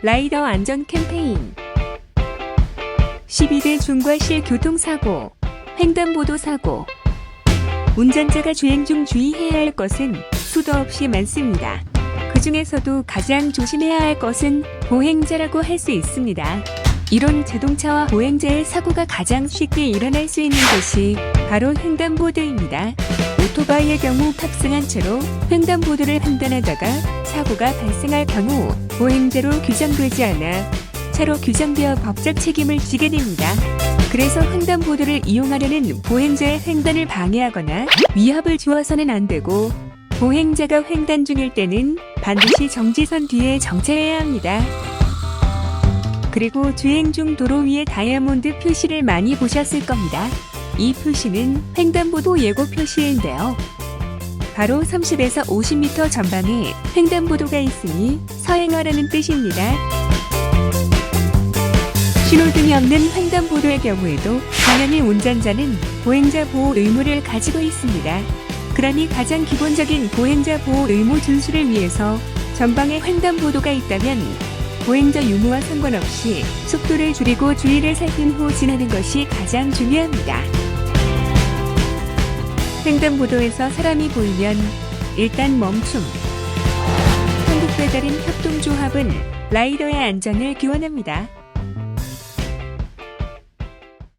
라이더 안전 캠페인 12대 중과실 교통사고 횡단보도 사고 운전자가 주행 중 주의해야 할 것은 수도 없이 많습니다. 그 중에서도 가장 조심해야 할 것은 보행자라고 할 수 있습니다. 이런 자동차와 보행자의 사고가 가장 쉽게 일어날 수 있는 곳이 바로 횡단보도입니다. 오토바이의 경우 탑승한 채로 횡단보도를 판단하다가 사고가 발생할 경우 보행자로 규정되지 않아 차로 규정되어 법적 책임을 지게 됩니다. 그래서 횡단보도를 이용하려는 보행자의 횡단을 방해하거나 위협을 주어서는 안 되고 보행자가 횡단 중일 때는 반드시 정지선 뒤에 정차해야 합니다. 그리고 주행 중 도로 위에 다이아몬드 표시를 많이 보셨을 겁니다. 이 표시는 횡단보도 예고 표시인데요. 바로 30에서 50m 전방에 횡단보도가 있으니 서행하라는 뜻입니다. 신호등이 없는 횡단보도의 경우에도 당연히 운전자는 보행자 보호 의무를 가지고 있습니다. 그러니 가장 기본적인 보행자 보호 의무 준수를 위해서 전방에 횡단보도가 있다면 보행자 유무와 상관없이 속도를 줄이고 주의를 살핀 후 지나는 것이 가장 중요합니다. 횡단보도에서 사람이 보이면 일단 멈춤. 한국배달인 협동조합은 라이더의 안전을 기원합니다.